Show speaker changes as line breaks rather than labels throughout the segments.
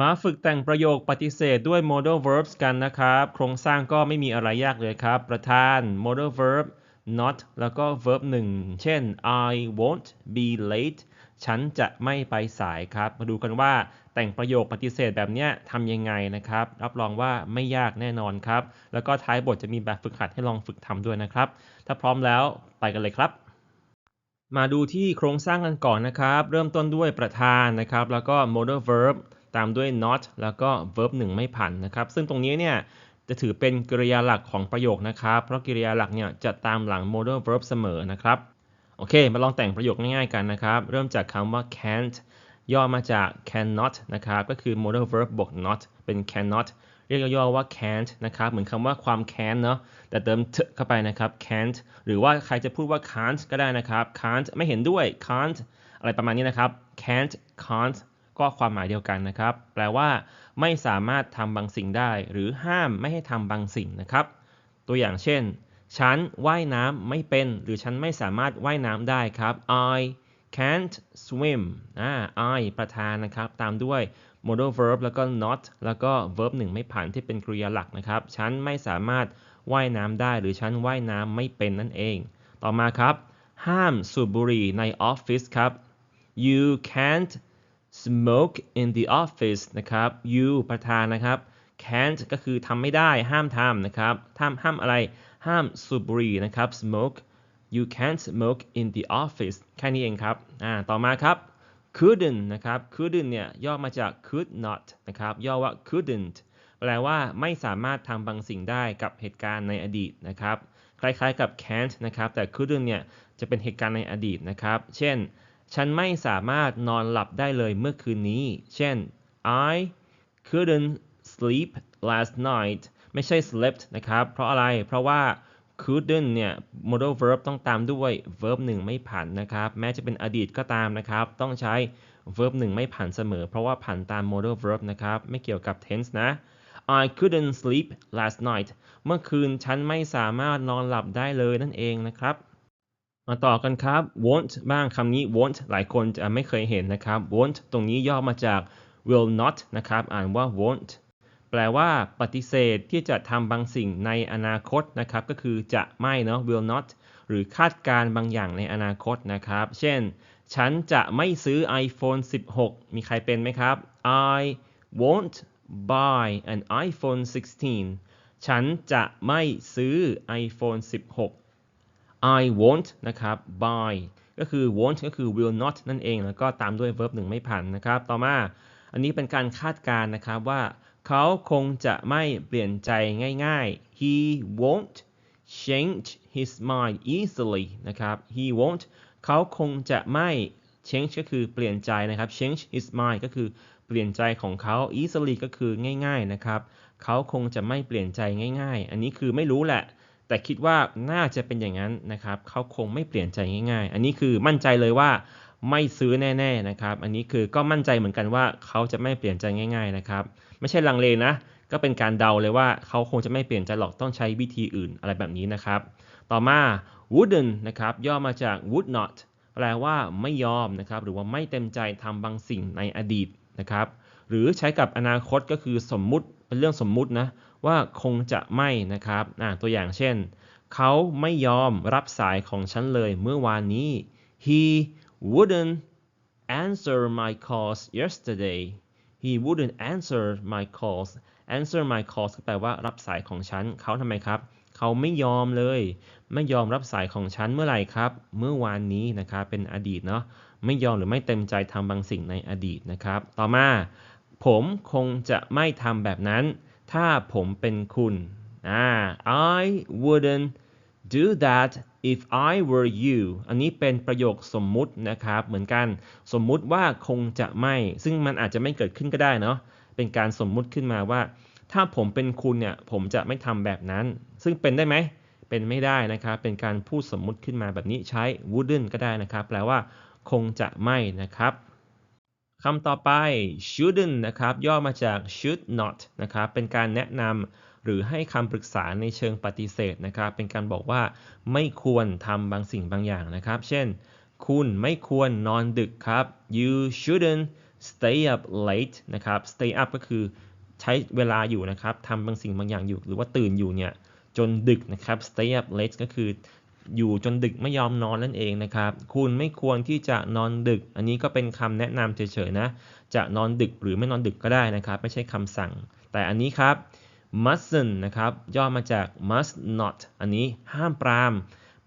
มาฝึกแต่งประโยคปฏิเสธด้วย modal verbs กันนะครับ โครงสร้างก็ไม่มีอะไรยากเลยครับ ประธาน modal verb not แล้วก็ verb 1 เช่น I won't be late ฉันจะไม่ไปสายครับ มาดูกันว่าแต่งประโยคปฏิเสธแบบนี้ทำยังไงนะครับ รับรองว่าไม่ยากแน่นอนครับ แล้วก็ท้ายบทจะมีแบบฝึกหัดให้ลองฝึกทำด้วยนะครับ ถ้าพร้อมแล้วไปกันเลยครับมาดูที่โครงสร้างกันก่อนนะครับ เริ่มต้นด้วยประธานนะครับ แล้วก็ modal verb ตามด้วย not แล้วก็ verb 1 ไม่ผันนะครับ ซึ่งตรงนี้เนี่ยจะถือเป็นกริยาหลักของประโยคนะครับ เพราะกริยาหลักเนี่ยจะตามหลัง modal verb เสมอนะครับ โอเค มาลองแต่งประโยคง่ายๆกันนะครับ เริ่มจากคำว่า can't ย่อมาจาก cannot นะครับ ก็คือ modal verb บวก not เป็น cannot เรียกย่อว่า can't นะครับ เหมือนคำว่าความแค้นเนาะ แต่เติม t เข้าไปนะครับ can't หรือว่าใครจะพูดว่า can't ก็ได้นะครับ can't ไม่เห็นด้วย can't อะไรประมาณนี้นะครับ can't can't ก็ความหมายเดียวกันนะครับ แปลว่า ไม่สามารถทำบางสิ่งได้ หรือห้ามไม่ให้ทำบางสิ่งนะครับ ตัวอย่างเช่น ฉันว่ายน้ำไม่เป็น หรือฉันไม่สามารถว่ายน้ำได้ครับ I can't swim อ่า I ประธานนะครับ ตามด้วย modal verb แล้วก็ not แล้วก็ verb 1ไม่ผ่านที่เป็นกริยาหลักนะครับ ฉันไม่สามารถว่ายน้ำได้ หรือฉันว่ายน้ำไม่เป็นนั่นเอง ต่อมาครับ ห้ามสูบบุหรี่ในออฟฟิศครับ you can't smoke in the office นะครับ you ประธานนะครับ can't ก็คือทำไม่ได้ห้ามทำนะครับห้ามห้ามอะไรห้ามสูบบุหรี่นะครับ smoke you can't smoke in the office แค่นี้เองครับอ่าต่อมาครับ couldn't นะครับ couldn't เนี่ยย่อมาจาก could not นะครับย่อว่า couldn't แปลว่าไม่สามารถทำบางสิ่งได้กับเหตุการณ์ในอดีตนะครับ คล้ายๆกับ can't นะครับแต่ couldn't เนี่ยจะเป็นเหตุการณ์ในอดีตนะครับ เช่น ฉันไม่สามารถนอนหลับได้เลยเมื่อคืนนี้ เช่น I couldn't sleep last night ไม่ใช่ slept นะครับ เพราะอะไร เพราะว่า couldn't เนี่ย modal verb ต้องตามด้วย verb 1ไม่ผันนะครับ แม้จะเป็นอดีตก็ตามนะครับ ต้องใช้ verb 1ไม่ผันเสมอ เพราะว่าผันตาม modal verb นะครับ ไม่เกี่ยวกับ tense นะ I couldn't sleep last night เมื่อคืนฉันไม่สามารถนอนหลับได้เลยนั่นเองนะครับ มาต่อกันครับ won't บ้างคำนี้ won't หลายคนจะไม่เคยเห็นนะครับ won't ตรงนี้ย่อมาจาก will not นะครับ อ่านว่า won't แปลว่าปฏิเสธที่จะทำบางสิ่งในอนาคตนะครับ ก็คือจะไม่เนาะ will not หรือคาดการบางอย่างในอนาคตนะครับ เช่น ฉันจะไม่ซื้อ iPhone 16 มีใครเป็นไหมครับ I won't buy an iPhone 16 ฉันจะไม่ซื้อ iPhone 16 I won't นะครับ buy ก็คือ won't ก็คือ will not นั่นเอง แล้วก็ตามด้วย verb หนึ่งไม่ผันนะครับ ต่อมา อันนี้เป็นการคาดการณ์นะครับว่าเขาคงจะไม่เปลี่ยนใจง่ายๆ he won't change his mind easily นะครับ he won't เขาคงจะไม่ change ก็คือเปลี่ยนใจนะครับ change his mind ก็คือเปลี่ยนใจของเขา easily ก็คือง่ายๆนะครับ เขาคงจะไม่เปลี่ยนใจง่ายๆ อันนี้คือไม่รู้แหละ แต่คิดว่าน่าจะเป็นอย่างนั้นนะครับเขาคงไม่เปลี่ยนใจง่ายๆ อันนี้คือมั่นใจเลยว่าไม่ซื้อแน่ๆนะครับ อันนี้คือก็มั่นใจเหมือนกันว่าเขาจะไม่เปลี่ยนใจง่าย ๆนะครับ ไม่ใช่ลังเลนะ ก็เป็นการเดาเลยว่าเขาคงจะไม่เปลี่ยนใจหรอกต้องใช้วิธีอื่นอะไรแบบนี้นะครับ ต่อมา wouldn't นะครับย่อมาจาก would not แปลว่าไม่ยอมนะครับ หรือว่าไม่เต็มใจทำบางสิ่งในอดีตนะครับ หรือใช้กับอนาคตก็คือสมมุติเป็นเรื่องสมมุตินะ ว่าคงจะไม่นะครับตัวอย่างเช่น เขาไม่ยอมรับสายของฉันเลยเมื่อวานนี้ he wouldn't answer my calls yesterday he wouldn't answer my calls answer my calls แปลว่ารับสายของฉัน เขาทำไมครับ เขาไม่ยอมเลย ไม่ยอมรับสายของฉันเมื่อไหร่ครับ เมื่อวานนี้นะครับ เป็นอดีตเนาะ ไม่ยอมหรือไม่เต็มใจทำบางสิ่งในอดีตนะครับ ต่อมา ผมคงจะไม่ทำแบบนั้น ถ้าผมเป็นคุณอ่า I wouldn't do that if I were you อันนี้เป็นประโยคสมมุตินะครับ เหมือนกันสมมุติว่าคงจะไม่ ซึ่งมันอาจจะไม่เกิดขึ้นก็ได้เนาะ เป็นการสมมุติขึ้นมาว่า ถ้าผมเป็นคุณเนี่ย ผมจะไม่ทำแบบนั้น ซึ่งเป็นได้ไหม เป็นไม่ได้นะครับ เป็นการพูดสมมุติขึ้นมาแบบนี้ใช้ wouldn't ก็ได้นะครับ แปลว่าคงจะไม่นะครับ คำต่อไป shouldn't นะครับย่อมาจาก should not นะครับเป็นการแนะนำหรือให้คำปรึกษาในเชิงปฏิเสธนะครับ เป็นการบอกว่าไม่ควรทำบางสิ่งบางอย่างนะครับ เช่น คุณไม่ควรนอนดึกครับ you shouldn't stay up late นะครับ stay up ก็คือใช้เวลาอยู่นะครับทำบางสิ่งบางอย่างอยู่ หรือว่าตื่นอยู่เนี่ยจนดึกนะครับ stay up late ก็คือ อยู่จนดึกไม่ยอมนอนนั่นเองนะครับ คุณไม่ควรที่จะนอนดึก อันนี้ก็เป็นคำแนะนำเฉยๆนะ จะนอนดึกหรือไม่นอนดึกก็ได้นะครับ ไม่ใช่คำสั่ง แต่อันนี้ครับ mustn't นะครับ ย่อมาจาก must not อันนี้ห้ามปราม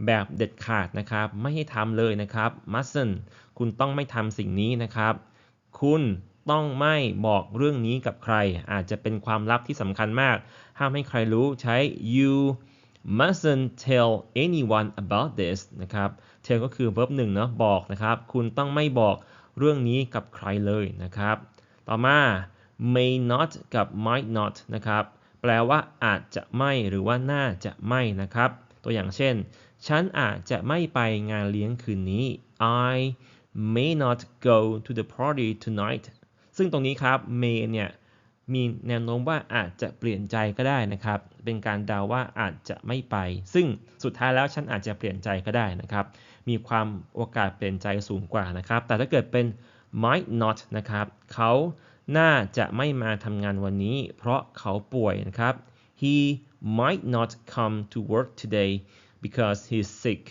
แบบเด็ดขาดนะครับ ไม่ให้ทำเลยนะครับ mustn't คุณต้องไม่ทำสิ่งนี้นะครับ คุณต้องไม่บอกเรื่องนี้กับใคร อาจจะเป็นความลับที่สำคัญมาก ห้ามให้ใครรู้ใช้ you mustn't tell anyone about this นะครับ tell ก็คือ verb หนึ่งเนาะบอกนะครับ คุณต้องไม่บอกเรื่องนี้กับใครเลยนะครับ ต่อมา may not กับ might not นะครับ แปลว่าอาจจะไม่หรือว่าน่าจะไม่นะครับ ตัวอย่างเช่น ฉันอาจจะไม่ไปงานเลี้ยงคืนนี้ I may not go to the party tonight ซึ่งตรงนี้ครับ may เนี่ย มีแนวโน้มว่าอาจจะเปลี่ยนใจก็ได้นะครับ เป็นการเดาว่าอาจจะไม่ไป ซึ่งสุดท้ายแล้วฉันอาจจะเปลี่ยนใจก็ได้นะครับ มีความโอกาสเปลี่ยนใจสูงกว่านะครับ แต่ถ้าเกิดเป็น might not นะครับ เขาน่าจะไม่มาทำงานวันนี้ เพราะเขาป่วยนะครับ he might not come to work today because he's sick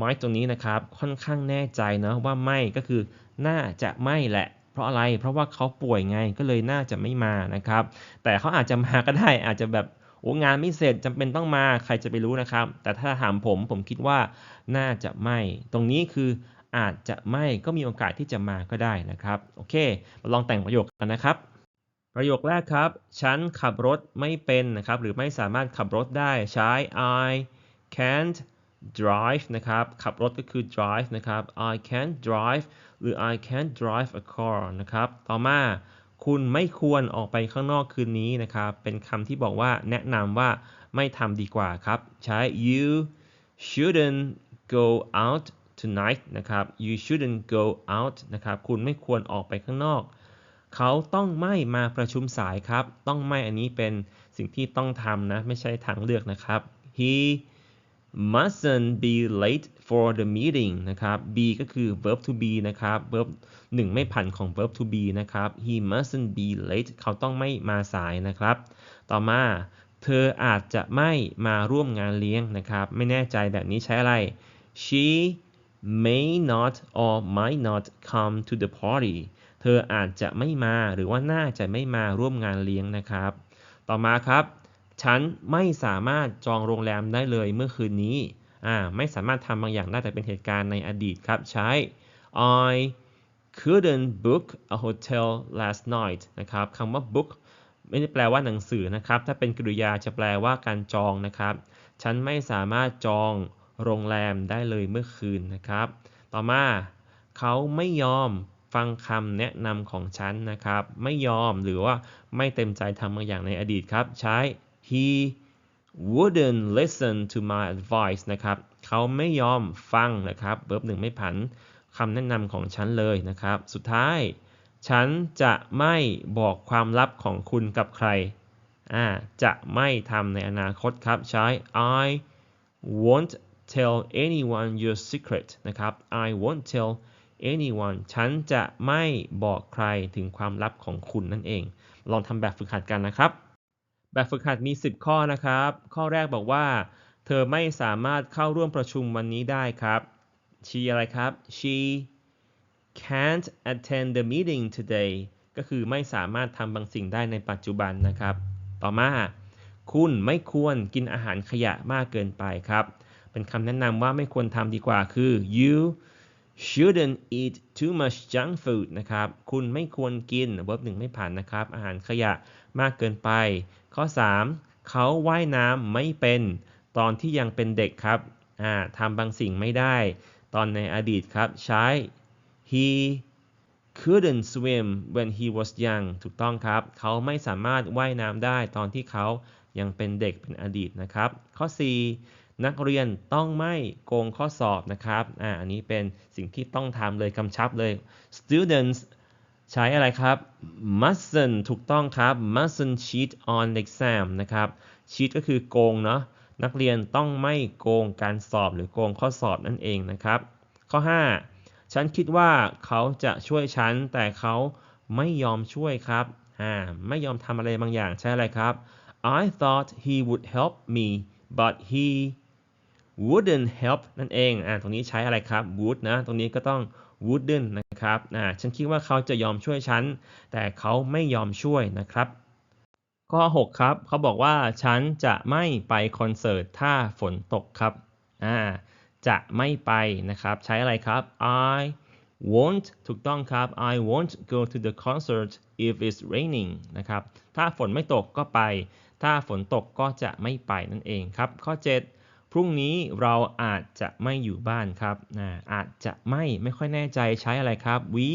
might ตรงนี้นะครับ ค่อนข้างแน่ใจนะว่าไม่ก็คือ น่าจะไม่แหละ ราะอะไร เพราะว่าเขาป่วยไงก็เลยน่าจะไม่มานะครับ แต่เขาอาจจะมาก็ได้อาจจะแบบโอ้งานไม่เสร็จจำเป็นต้องมาใครจะไปรู้นะครับ แต่ถ้าถามผมผมคิดว่าน่าจะไม่ ตรงนี้คืออาจจะไม่ก็มีโอกาสที่จะมาก็ได้นะครับ โอเค มาลองแต่งประโยคกันนะครับ ประโยคแรกครับ ฉันขับรถไม่เป็นนะครับ หรือไม่สามารถขับรถได้ใช้ I can't drive นะครับ ขับรถก็คือ drive นะครับ I can't drive หรือ I can't drive a car นะครับ ต่อมาคุณไม่ควรออกไปข้างนอกคืนนี้นะครับ เป็นคำที่บอกว่าแนะนำว่าไม่ทำดีกว่าครับ ใช้ you shouldn't go out tonight นะครับ you shouldn't go out นะครับ คุณไม่ควรออกไปข้างนอก เขาต้องไม่มาประชุมสายครับ ต้องไม่อันนี้เป็นสิ่งที่ต้องทำนะ ไม่ใช่ทางเลือกนะครับ he mustn't be late for the meeting นะครับ be ก็คือ verb to be นะครับ verb หนึ่งไม่ผันของ verb to be นะครับ he mustn't be late เขาต้องไม่มาสายนะครับ ต่อมา เธออาจจะไม่มาร่วมงานเลี้ยงนะครับ ไม่แน่ใจแบบนี้ใช้อะไร she may not or might not come to the party เธออาจจะไม่มาหรือว่าน่าจะไม่มาร่วมงานเลี้ยงนะครับ ต่อมาครับ ฉันไม่สามารถจองโรงแรมได้เลยเมื่อคืนนี้อ่าไม่สามารถทำบางอย่างได้แต่เป็นเหตุการณ์ในอดีตครับใช้ I couldn't book a hotel last night นะครับคำว่า book ไม่ได้แปลว่าหนังสือนะครับ ถ้าเป็นกริยาจะแปลว่าการจองนะครับ ฉันไม่สามารถจองโรงแรมได้เลยเมื่อคืนนะครับ ต่อมาเขาไม่ยอมฟังคำแนะนำของฉันนะครับ ไม่ยอมหรือว่าไม่เต็มใจทำบางอย่างในอดีตครับ ใช้ he wouldn't listen to my advice นะครับเขาไม่ยอมฟังนะครับเบิร์บหนึ่งไม่ผันคำแนะนำของฉันเลยนะครับ สุดท้าย ฉันจะไม่บอกความลับของคุณกับใครอ่าจะไม่ทำในอนาคตครับใช้ I won't tell anyone your secret นะครับ I won't tell anyone ฉันจะไม่บอกใครถึงความลับของคุณนั่นเอง ลองทำแบบฝึกหัดกันนะครับ แบบฝึกหัดมี 10 ข้อนะครับ ข้อแรกบอกว่า เธอไม่สามารถเข้าร่วมประชุมวันนี้ได้ครับ she อะไรครับ she can't attend the meeting today ก็คือไม่สามารถทำบางสิ่งได้ในปัจจุบันนะครับ ต่อมา คุณไม่ควรกินอาหารขยะมากเกินไปครับ เป็นคำแนะนำว่าไม่ควรทำดีกว่าคือ you shouldn't eat too much junk food นะครับ คุณไม่ควรกินเวิร์บหนึ่งไม่ผ่านนะครับ อาหารขยะมากเกินไป ข้อ 3 เขาว่ายน้ำไม่เป็นตอนที่ยังเป็นเด็กครับอ่าทำบางสิ่งไม่ได้ ตอนในอดีตครับใช้ he couldn't swim when he was young ถูกต้องครับ เขาไม่สามารถว่ายน้ำได้ตอนที่เขายังเป็นเด็กเป็นอดีตนะครับ ข้อ 4 นักเรียนต้องไม่โกงข้อสอบนะครับอ่าอันนี้เป็นสิ่งที่ต้องทำเลยกำชับเลย students ใช้อะไรครับ mustn't ถูกต้องครับ mustn't cheat on exam นะครับ cheat ก็คือโกงเนาะ นักเรียนต้องไม่โกงการสอบหรือโกงข้อสอบนั่นเองนะครับ ข้อ 5 ฉันคิดว่าเขาจะช่วยฉัน แต่เขาไม่ยอมช่วยครับ อ่า ไม่ยอมทำอะไรบางอย่างใช่อะไรครับ I thought he would help me but he wouldn't help นั่นเอง อ่า ตรงนี้ใช้อะไรครับ would นะ ตรงนี้ก็ต้อง wouldn't นะ ครับอ่าฉันคิดว่าเขาจะยอมช่วยฉัน แต่เขาไม่ยอมช่วยนะครับ ข้อ 6 ครับ เขาบอกว่าฉันจะไม่ไปคอนเสิร์ตถ้าฝนตกครับอ่าจะไม่ไปนะครับ ใช้อะไรครับ I won't ถูกต้องครับ I won't go to the concert if it's raining นะครับ ถ้าฝนไม่ตกก็ไป ถ้าฝนตกก็จะไม่ไปนั่นเองครับ ข้อ 7 พรุ่งนี้เราอาจจะไม่อยู่บ้านครับอ่าอาจจะไม่ไม่ค่อยแน่ใจใช้อะไรครับ we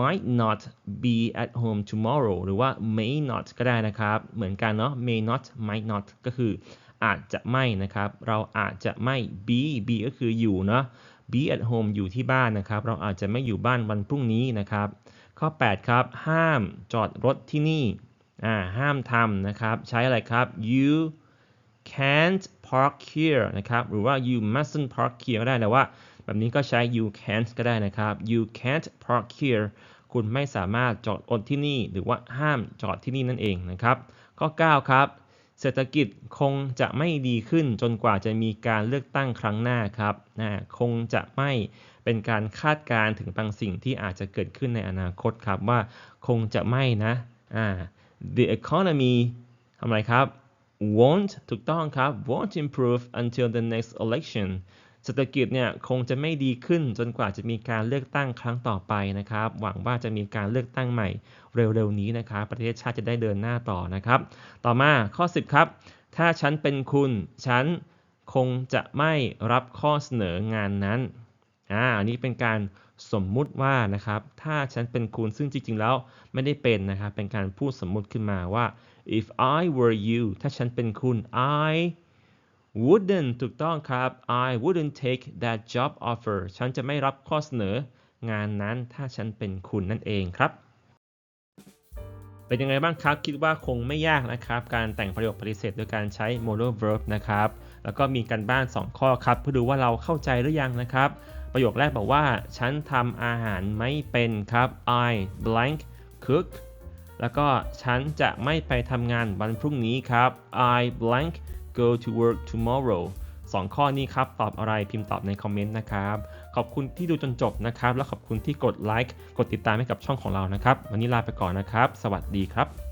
might not be at home tomorrow หรือว่า may not ก็ได้นะครับ เหมือนกันเนาะ may not might not ก็คืออาจจะไม่นะครับ เราอาจจะไม่ be be ก็คืออยู่เนาะ be at home อยู่ที่บ้านนะครับ เราอาจจะไม่อยู่บ้านวันพรุ่งนี้นะครับ ข้อ 8 ครับ ห้ามจอดรถที่นี่ อ่า ห้ามทำนะครับ ใช้อะไรครับ you can't park here นะครับหรือว่า you mustn't park here ก็ได้แต่ว่า แบบนี้ก็ใช้ you can't ก็ได้นะครับ you can't park here คุณไม่สามารถจอดรถที่นี่ หรือว่าห้ามจอดที่นี่นั่นเองนะครับข้อ9ครับ เศรษฐกิจคงจะไม่ดีขึ้นจนกว่าจะมีการเลือกตั้งครั้งหน้าครับนะคงจะไม่เป็นการคาดการณ์ถึงบางสิ่งที่อาจจะเกิดขึ้นในอนาคตครับว่าคงจะไม่นะอ่า the economy ทำไมครับ won't ถูกต้องครับ won't improve until the next election เศรษฐกิจเนี่ยคงจะไม่ดีขึ้นจนกว่าจะมีการเลือกตั้งครั้งต่อไปนะครับ หวังว่าจะมีการเลือกตั้งใหม่เร็วๆนี้นะครับ ประเทศชาติจะได้เดินหน้าต่อนะครับ ต่อมาข้อ 10 ครับ ถ้าฉันเป็นคุณ ฉันคงจะไม่รับข้อเสนองานนั้น อ่าอันนี้เป็นการสมมุติว่านะครับ ถ้าฉันเป็นคุณซึ่งจริง ๆ แล้วไม่ได้เป็นนะครับ เป็นการพูดสมมุติขึ้นมาว่า if I were you ถ้าฉันเป็นคุณ I wouldn't ถูกต้องครับ I wouldn't take that job offer ฉันจะไม่รับข้อเสนองานนั้นถ้าฉันเป็นคุณนั่นเองครับ เป็นยังไงบ้างครับ คิดว่าคงไม่ยากนะครับ การแต่งประโยคปฏิเสธโดยการใช้ modal verb นะครับ แล้วก็มีการบ้าน 2 ข้อครับ เพื่อดูว่าเราเข้าใจหรือยังนะครับ ประโยคแรกบอกว่า ฉันทำอาหารไม่เป็นครับ I blank cook แล้วก็ฉันจะไม่ไปทำงานวันพรุ่งนี้ครับ I blank go to work tomorrow สองข้อนี้ครับ ตอบอะไรพิมพ์ตอบในคอมเมนต์นะครับ ขอบคุณที่ดูจนจบนะครับ และขอบคุณที่กดไลค์ กดติดตามให้กับช่องของเรานะครับ วันนี้ลาไปก่อนนะครับ สวัสดีครับ